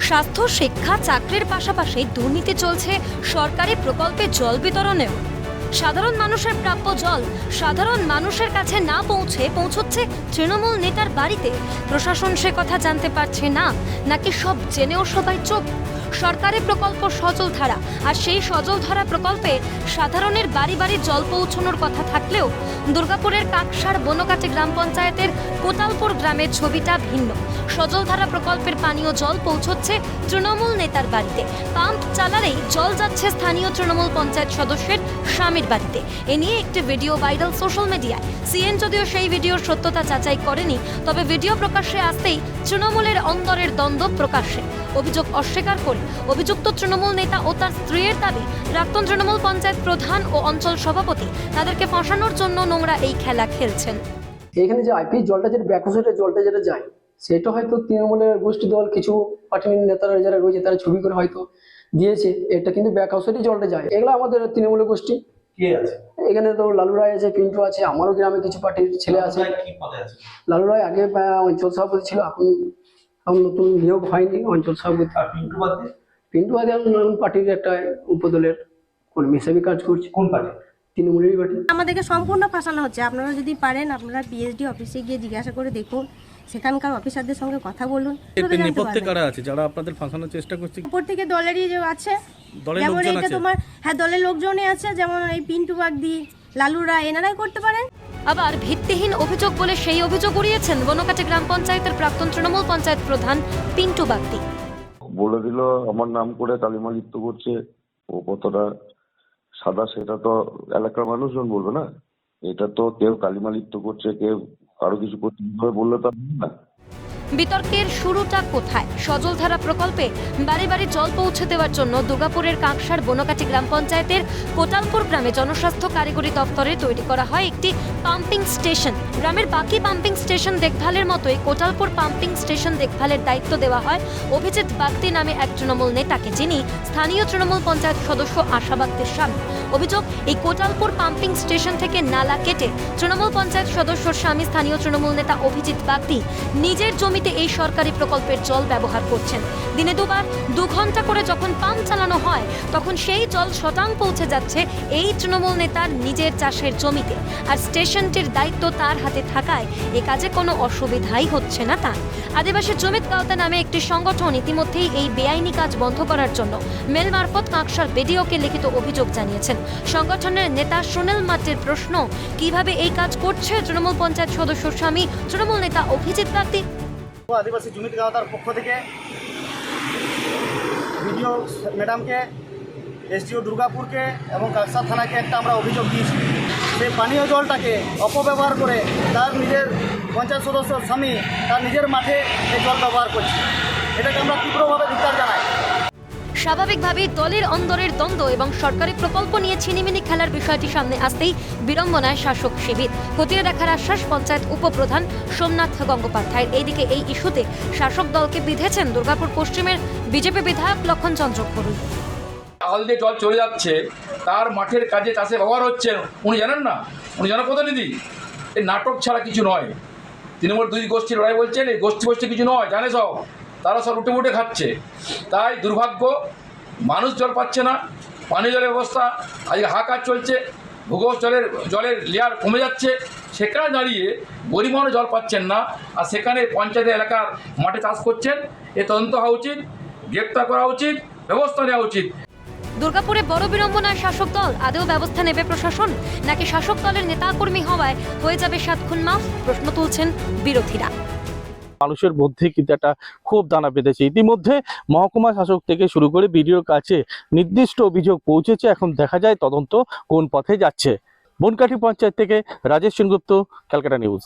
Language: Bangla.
স্বাস্থ্য, শিক্ষা, চাকরির পাশাপাশি দুর্নীতি চলছে, সরকারি প্রকল্পে জল বিতরণেও। সাধারণ মানুষের প্রাপ্য জল, সাধারণ মানুষের কাছে না পৌঁছে পৌঁছচ্ছে তৃণমূল নেতার বাড়িতে। প্রশাসন সে কথা জানতে পারছে না, নাকি সব জেনেও সবাই চোখ সরকারি প্রকল্প সজল ধারা আর সেই সজল ধারা প্রকল্পে সাধারণের বাড়ি বাড়ি জল পৌঁছানোর কথা থাকলেও দুর্গাপুরের কাকসার বনকাটি গ্রাম পঞ্চায়েতের কোটালপুর গ্রামের ছবিটা ভিন্ন। সজলধারা প্রকল্পের পানীয় জল পৌঁছচ্ছে তৃণমূল নেতার বাড়িতে। পাম্প চালালেই জল যাচ্ছে স্থানীয় তৃণমূল পঞ্চায়েত সদস্যের স্বামীর বাড়িতে। এ নিয়ে একটি ভিডিও ভাইরাল সোশ্যাল মিডিয়ায়। সিএন যদিও সেই ভিডিওর সত্যতা যাচাই করেনি, তবে ভিডিও প্রকাশ্যে আসতেই তৃণমূলের অন্দরের দ্বন্দ্ব প্রকাশ্যে। অভিযোগ অস্বীকার করে অভিযুক্ত তৃণমূল নেতা ও তার স্ত্রীর দাবি প্রাক্তন তৃণমূল পঞ্চায়েত প্রধান ও অঞ্চল সভাপতি তাদেরকে ফাঁসানোর জন্য নোংরা এই খেলা খেলছেন। এখানে যে আইপি জলটা যেটা ব্যাকোসাইডের জলটা যেটা যায় সেটা হয়তো তৃণমূলের গোষ্ঠী দল কিছু পার্টির নেতারা যারা রয়েছে তারা ছবি করে হয়তো দিয়েছে এটা কিন্তু ব্যাক হাউসেরই জলটা যায়। এগুলো আমাদের তৃণমূলের গোষ্ঠী। কে আছে? এখানে তো লালু রায় আছে পিন্টু আছে আমারও গ্রামে কিছু পার্টির ছেলে আছে। লালু রায় আগে অঞ্চল সভাপতি ছিল এখন এখন নতুন নিয়োগ হয়নি অঞ্চল সভাপতি। পিন্টু? পিন্টু নতুন পার্টির একটা উপদলের কর্মী হিসেবে কাজ করছে। কোন পার্টি? তৃণমূলেরই পার্টি। আমাদেরকে সম্পূর্ণ ফাঁসানো হচ্ছে। আপনারা যদি পারেন আপনারা পিএইচডি অফিসে গিয়ে জিজ্ঞাসা করে দেখুন। সেখানকার অফিসারদের সঙ্গে কথা বলুন। নেপথ্যে কারা আছে? যারা আপনাদের ফাঁসানোর চেষ্টা করছে? উপর থেকে দলেরই যে আছে দলের যেমন এইটা তোমার হ্যাঁ দলের লোকজনই আছে যেমন এই পিন্টু বাগদি লালুরা এনারাই করতে পারেন। আবার ভিত্তিহীন অভিযোগ বলে সেই অভিযোগ উড়িয়েছেন বনকাটি গ্রাম পঞ্চায়েতের প্রাক্তন তৃণমূল পঞ্চায়েত প্রধান পিন্টু বাগদি। বলে দিল, আমার নাম করে কালিমা লিপ্ত করছে। ও কতটা সাদা সেটা তো এলাকার মানুষজন বলবে না। এটা তো কেউ কালিমা লিপ্ত করছে, কেউ আরও কিছু করছে। বললে তো না। বিতর্কের শুরুটা কোথায়? সজলধারা প্রকল্পে বাড়ি বাড়ি জল পৌঁছে দেওয়ার জন্য দুর্গাপুরের কাঁকসার বনকাটি গ্রাম পঞ্চায়েতের কোটালপুর গ্রামে জনস্বাস্থ্য কারিগরি দপ্তরে তৈরি করা হয় একটি পাম্পিং স্টেশন। গ্রামের বাকি পাম্পিং স্টেশন দেখভালের মতোই কোটালপুর পাম্পিং স্টেশন দেখভালের দায়িত্ব দেওয়া হয় অভিজিৎ বাগদি নামে এক তৃণমূল নেতাকে, যিনি স্থানীয় তৃণমূল পঞ্চায়েত সদস্য আশা বাগদির স্বামী। অভিযোগ, এই কোটালপুর পাম্পিং স্টেশন থেকে নালা কেটে তৃণমূল পঞ্চায়েত সদস্যর স্বামী স্থানীয় তৃণমূল নেতা অভিজিৎ বাগদি নিজের জমিতে এই সরকারি প্রকল্পের জল ব্যবহার করছেন। দিনে দুবার দু ঘণ্টা করে যখন পাম্প চালানো হয়, তখন সেই জল শতাং পৌঁছে যাচ্ছে এই তৃণমূল নেতার নিজের চাষের জমিতে। আর স্টেশনটির দায়িত্ব তার হাতে থাকায় এ কাজে কোনো অসুবিধাই হচ্ছে না তার। আদিবাসী জমিত গাওতা নামে একটি সংগঠন ইতিমধ্যেই এই বেআইনি কাজ বন্ধ করার জন্য মেল মারফত কাঁকসার বিডিওকে লিখিত অভিযোগ জানিয়েছেন। সংগঠনের নেতা সুনীল মাটির প্রশ্ন, কীভাবে এই কাজ করছে তৃণমূল পঞ্চায়েত সদস্য স্বামী তৃণমূল নেতা অভিজিৎ বাগদি আদিবাসী জুমিত গাওতার পক্ষ থেকে বিডিও ম্যাডামকে, এসডিও দুর্গাপুরকে এবং কাকসা থানাকে একটা আমরা অভিযোগ দিয়েছি। সেই পানীয় জলটাকে অপব্যবহার করে তার নিজের পঞ্চায়েত সদস্য স্বামী তার নিজের মাঠে এই জল ব্যবহার করছে। এটাকে আমরা তীব্রভাবে বিচার জানাই। স্বাভাবিকভাবেই দলের অন্দরের দ্বন্দ্ব এবং সরকারি প্রকল্প নিয়ে ছিনিমিনি খেলার বিষয়টি সামনে আসতেই বিড়ম্বনায় শাসক শিবির। খতিয়ে দেখার আশ্বাস পঞ্চায়েত উপপ্রধান সোমনাথ গঙ্গোপাধ্যায়ের। এইদিকে এই ইস্যুতে শাসক দলকে বিধেছেন দুর্গাপুর পশ্চিমের বিজেপি বিধায়ক লক্ষণ চন্দ্র দিয়ে জল চলে যাচ্ছে, তার মাঠের কাজে চাষে ব্যবহার হচ্ছে। উনি জানেন না? উনি জনপ্রতিনিধি। এই নাটক ছাড়া কিছু নয়। তৃণমূল দুই গোষ্ঠীর লড়াই বলছেন, এই গোষ্ঠী গোষ্ঠী কিছু নয়। জানে সব। তারা সব উঠে উঠে খাচ্ছে। তাই দুর্ভাগ্য, মানুষ জল পাচ্ছে না, পানীয় জলের ব্যবস্থা, আজকে হাহাকার চলছে ভূগর্ভ জলের জলের লেয়ার কমে যাচ্ছে, সেখানে দাঁড়িয়ে গরিব মানুষ জল পাচ্ছেন না, আর সেখানে পঞ্চায়েত এলাকার মাঠে চাষ করছেন, এ তদন্ত হওয়া উচিত, গ্রেপ্তার করা উচিত, ব্যবস্থা নেওয়া উচিত। দুর্গাপুরে বড় বিড়ম্বনায় শাসক দল আদৌ ব্যবস্থা নেবে প্রশাসন? নাকি শাসক দলের নেতাকর্মী হওয়ায় হয়ে যাবে সাত খুন মাফ? প্রশ্ন তুলছেন বিরোধীরা। মানুষের মধ্যে কিন্তু একটা ক্ষোভ দানা পেতেছে ইতিমধ্যে মহকুমা শাসক থেকে শুরু করে বিডিওর কাছে নির্দিষ্ট অভিযোগ পৌঁছেছে। এখন দেখা যায় তদন্ত কোন পথে যাচ্ছে। বনকাঠি পঞ্চায়েত থেকে রাজেশ সেনগুপ্ত, ক্যালকাটা নিউজ।